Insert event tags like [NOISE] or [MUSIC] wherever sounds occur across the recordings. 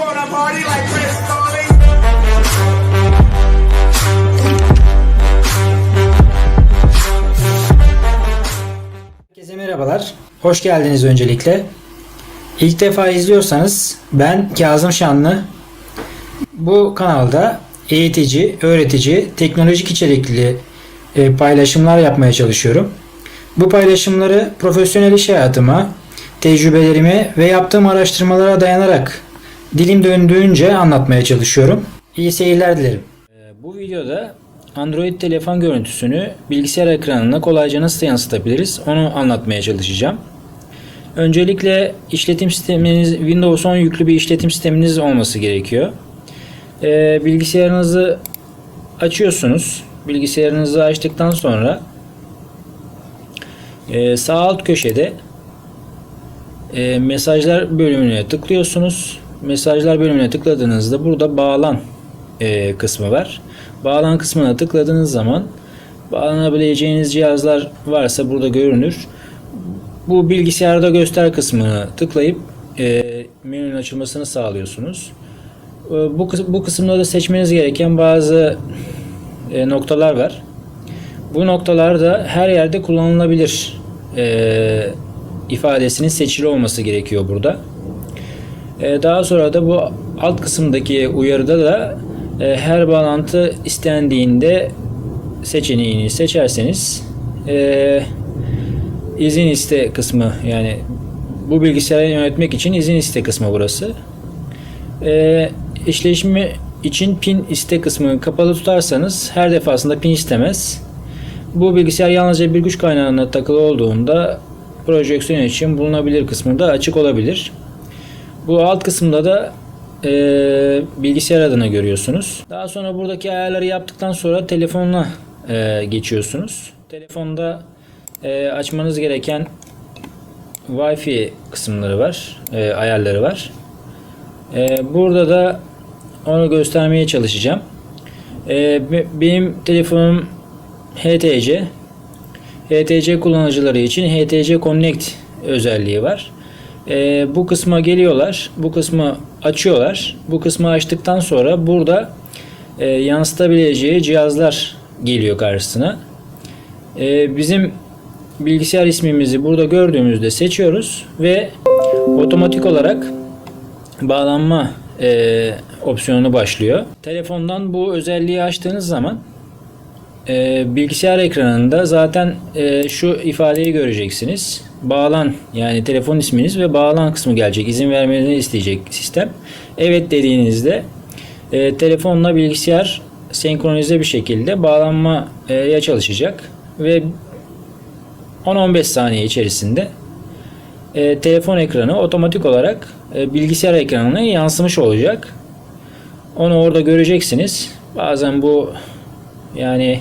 wanna party like Chris. Herkese merhabalar. Hoş geldiniz öncelikle. İlk defa izliyorsanız ben Kazım Şanlı. Bu kanalda eğitici, öğretici, teknolojik içerikli e, paylaşımlar yapmaya çalışıyorum. Bu paylaşımları profesyonel iş hayatıma, tecrübelerime ve yaptığım araştırmalara dayanarak dilim döndüğünce anlatmaya çalışıyorum. İyi seyirler dilerim. E, Bu videoda Android telefon görüntüsünü bilgisayar ekranına kolayca nasıl yansıtabiliriz onu anlatmaya çalışacağım. Öncelikle işletim sisteminiz Windows 10 yüklü bir işletim sisteminiz olması gerekiyor. Ee, bilgisayarınızı açıyorsunuz. Bilgisayarınızı açtıktan sonra e, sağ alt köşede e, mesajlar bölümüne tıklıyorsunuz. Mesajlar bölümüne tıkladığınızda burada bağlan e, kısmı var. Bağlan kısmına tıkladığınız zaman bağlanabileceğiniz cihazlar varsa burada görünür. Bu bilgisayarda göster kısmını tıklayıp e, menünün açılmasını sağlıyorsunuz. E, bu, bu kısımda da seçmeniz gereken bazı e, noktalar var. Bu noktalar da her yerde kullanılabilir ifadesinin seçili olması gerekiyor burada. E, daha sonra da bu alt kısımdaki uyarıda da e, her bağlantı istendiğinde seçeneğini seçerseniz e, izin iste kısmı yani bu bilgisayarı yönetmek için izin iste kısmı burası. İşleşme için pin iste kısmını kapalı tutarsanız her defasında pin istemez. Bu bilgisayar yalnızca bir güç kaynağına takılı olduğunda projeksiyon için bulunabilir kısmında açık olabilir. Bu alt kısımda da e, bilgisayar adını görüyorsunuz. Daha sonra buradaki ayarları yaptıktan sonra telefonla e, geçiyorsunuz. Telefonda e, açmanız gereken Wi-Fi kısımları var, e, ayarları var. E, burada da onu göstermeye çalışacağım. E, be- benim telefonum HTC. HTC kullanıcıları için HTC Connect özelliği var. Ee, bu kısma geliyorlar. Bu kısmı açıyorlar. Bu kısmı açtıktan sonra burada e, yansıtabileceği cihazlar geliyor karşısına. Ee, bizim bilgisayar ismimizi burada gördüğümüzde seçiyoruz ve otomatik olarak bağlanma e, opsiyonu başlıyor. Telefondan bu özelliği açtığınız zaman e, bilgisayar ekranında zaten e, şu ifadeyi göreceksiniz. Bağlan yani telefon isminiz ve bağlan kısmı gelecek. İzin vermenizi isteyecek sistem. Evet dediğinizde e, telefonla bilgisayar senkronize bir şekilde bağlanmaya çalışacak ve 10-15 saniye içerisinde e, telefon ekranı otomatik olarak e, bilgisayar ekranına yansımış olacak. Onu orada göreceksiniz. Bazen bu yani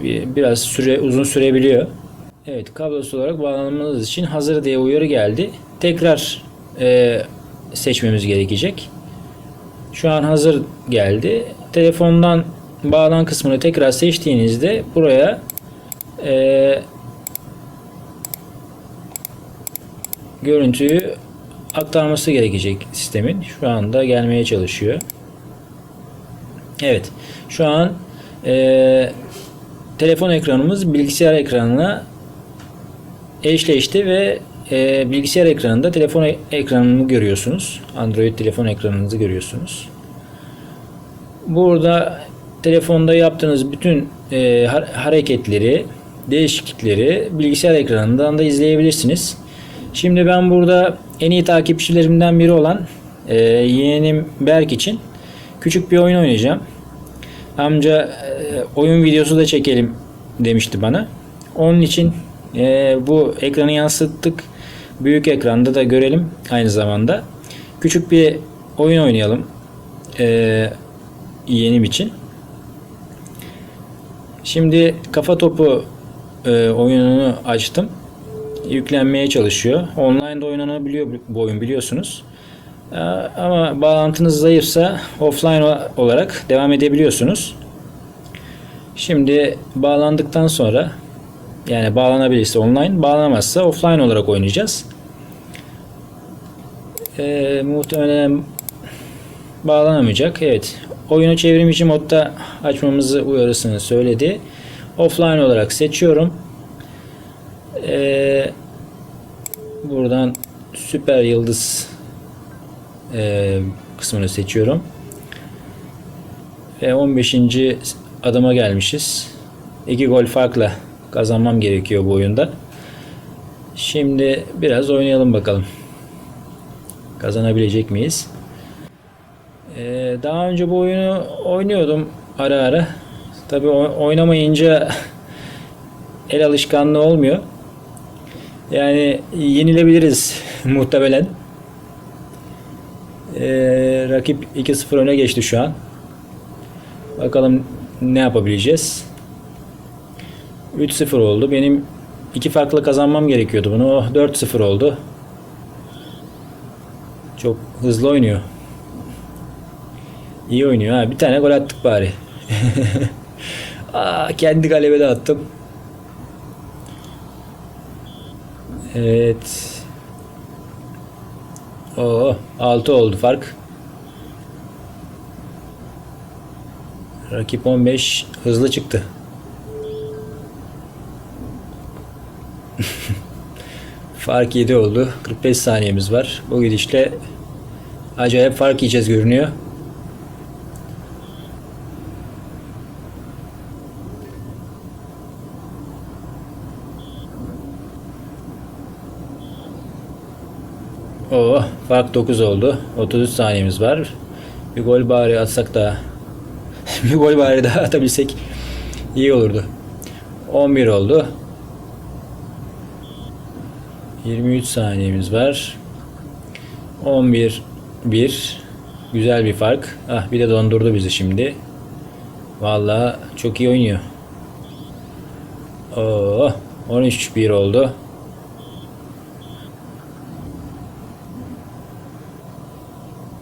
e, bir- biraz süre uzun sürebiliyor. Evet kablosuz olarak bağlanmanız için hazır diye uyarı geldi. Tekrar e, seçmemiz gerekecek. Şu an hazır geldi. Telefondan bağlan kısmını tekrar seçtiğinizde buraya e, görüntüyü aktarması gerekecek sistemin. Şu anda gelmeye çalışıyor. Evet. Şu an e, telefon ekranımız bilgisayar ekranına eşleşti ve e, bilgisayar ekranında telefon e- ekranını görüyorsunuz. Android telefon ekranınızı görüyorsunuz. Burada telefonda yaptığınız bütün e, har- hareketleri, değişiklikleri bilgisayar ekranından da izleyebilirsiniz. Şimdi ben burada en iyi takipçilerimden biri olan e, yeğenim Berk için küçük bir oyun oynayacağım. Amca e, oyun videosu da çekelim demişti bana. Onun için e, bu ekranı yansıttık. Büyük ekranda da görelim aynı zamanda. Küçük bir oyun oynayalım. E, yeğenim için. Şimdi kafa topu e, oyununu açtım. Yüklenmeye çalışıyor. Online'da oynanabiliyor bu oyun biliyorsunuz. Ee, Ama bağlantınız zayıfsa offline olarak devam edebiliyorsunuz. Şimdi bağlandıktan sonra yani bağlanabilirse online, bağlanamazsa offline olarak oynayacağız. Ee, muhtemelen bağlanamayacak. Evet. Oyunu çevrimiçi modda açmamızı uyarısını söyledi. Offline olarak seçiyorum. Ee, buradan süper yıldız e, kısmını seçiyorum. Ve 15. adıma gelmişiz. 2 gol farkla kazanmam gerekiyor bu oyunda. Şimdi biraz oynayalım bakalım. Kazanabilecek miyiz? Ee, daha önce bu oyunu oynuyordum ara ara. Tabi oynamayınca [LAUGHS] el alışkanlığı olmuyor. Yani yenilebiliriz [LAUGHS] muhtemelen. Ee, rakip 2-0 öne geçti şu an. Bakalım ne yapabileceğiz. 3-0 oldu. Benim iki farklı kazanmam gerekiyordu bunu. Oh, 4-0 oldu. Çok hızlı oynuyor. İyi oynuyor ha. Bir tane gol attık bari. [LAUGHS] Aa, kendi kaleme de attım. Evet. Oo, 6 oldu fark. Rakip 15 hızlı çıktı. Fark 7 oldu. 45 saniyemiz var. Bu gidişle acayip fark yiyeceğiz görünüyor. Oo, fark 9 oldu. 33 saniyemiz var. Bir gol bari atsak da [LAUGHS] bir gol bari daha atabilsek iyi olurdu. 11 oldu. 23 saniyemiz var. 11 1 güzel bir fark. Ah bir de dondurdu bizi şimdi. Vallahi çok iyi oynuyor. Oo 13 1 oldu.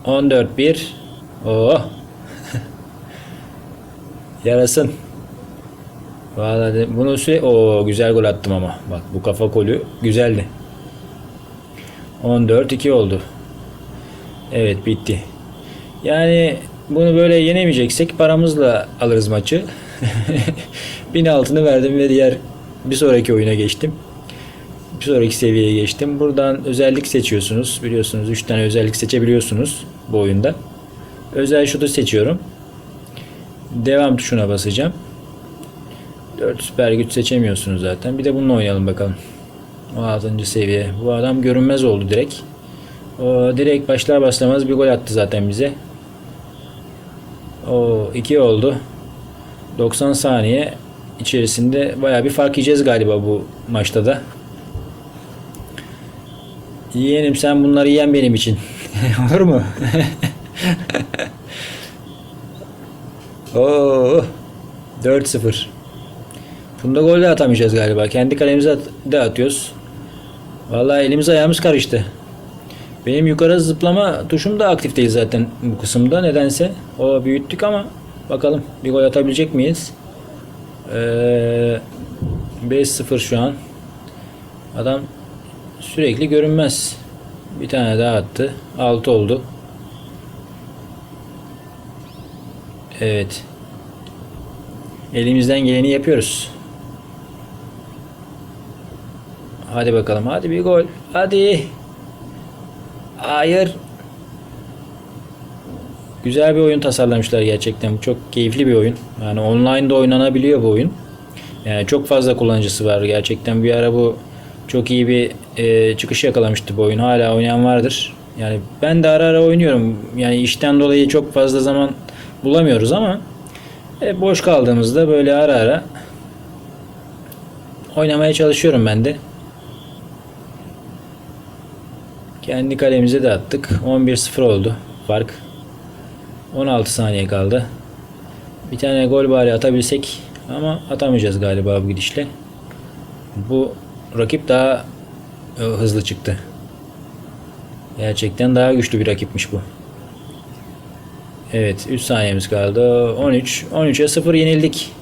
On dört bir. Oo. [LAUGHS] Yarasın. Vallahi bunu süre o güzel gol attım ama. Bak bu kafa golü güzeldi. 14-2 oldu. Evet bitti. Yani bunu böyle yenemeyeceksek paramızla alırız maçı. [LAUGHS] Bin altını verdim ve diğer bir sonraki oyuna geçtim. Bir sonraki seviyeye geçtim. Buradan özellik seçiyorsunuz. Biliyorsunuz 3 tane özellik seçebiliyorsunuz bu oyunda. Özel şutu seçiyorum. Devam tuşuna basacağım. 4 süper güç seçemiyorsunuz zaten. Bir de bununla oynayalım bakalım. O 6. seviye. Bu adam görünmez oldu direkt. O direkt başlar başlamaz bir gol attı zaten bize. O 2 oldu. 90 saniye içerisinde baya bir fark yiyeceğiz galiba bu maçta da. Yeğenim sen bunları yiyen benim için. [LAUGHS] Olur mu? Oo, 4-0. Bunda gol de atamayacağız galiba. Kendi kalemize de atıyoruz. Vallahi elimiz ayağımız karıştı. Benim yukarı zıplama tuşum da aktif değil zaten bu kısımda nedense. O büyüttük ama bakalım bir gol atabilecek miyiz? Ee, 5-0 şu an. Adam sürekli görünmez. Bir tane daha attı. 6 oldu. Evet. Elimizden geleni yapıyoruz. Hadi bakalım. Hadi bir gol. Hadi. Hayır. Güzel bir oyun tasarlamışlar gerçekten. Çok keyifli bir oyun. Yani online'da oynanabiliyor bu oyun. Yani çok fazla kullanıcısı var gerçekten. Bir ara bu çok iyi bir e, çıkış yakalamıştı bu oyun. Hala oynayan vardır. Yani ben de ara ara oynuyorum. Yani işten dolayı çok fazla zaman bulamıyoruz ama e, boş kaldığımızda böyle ara ara oynamaya çalışıyorum ben de. Kendi kalemize de attık. 11-0 oldu fark. 16 saniye kaldı. Bir tane gol bari atabilsek ama atamayacağız galiba bu gidişle. Bu rakip daha e, hızlı çıktı. Gerçekten daha güçlü bir rakipmiş bu. Evet 3 saniyemiz kaldı. 13. 13'e 0 yenildik.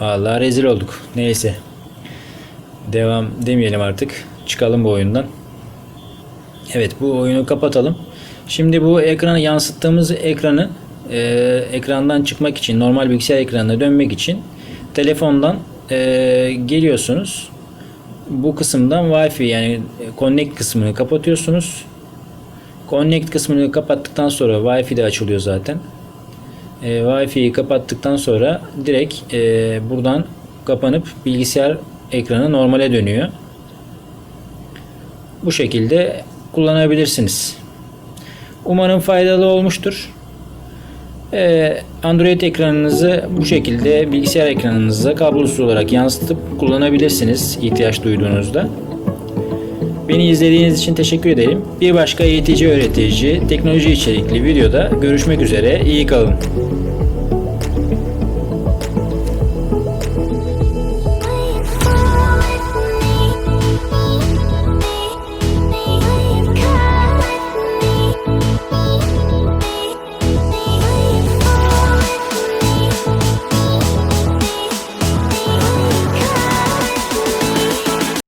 Vallahi rezil olduk. Neyse. Devam demeyelim artık. Çıkalım bu oyundan. Evet bu oyunu kapatalım. Şimdi bu ekranı yansıttığımız ekranı e, ekrandan çıkmak için normal bilgisayar ekranına dönmek için telefondan e, geliyorsunuz. Bu kısımdan Wi-Fi yani Connect kısmını kapatıyorsunuz. Connect kısmını kapattıktan sonra Wi-Fi de açılıyor zaten. E, Wi-Fi'yi kapattıktan sonra direkt e, buradan kapanıp bilgisayar ekranı normale dönüyor. Bu şekilde kullanabilirsiniz. Umarım faydalı olmuştur. Ee, Android ekranınızı bu şekilde bilgisayar ekranınıza kablosuz olarak yansıtıp kullanabilirsiniz ihtiyaç duyduğunuzda. Beni izlediğiniz için teşekkür ederim. Bir başka eğitici öğretici teknoloji içerikli videoda görüşmek üzere. İyi kalın.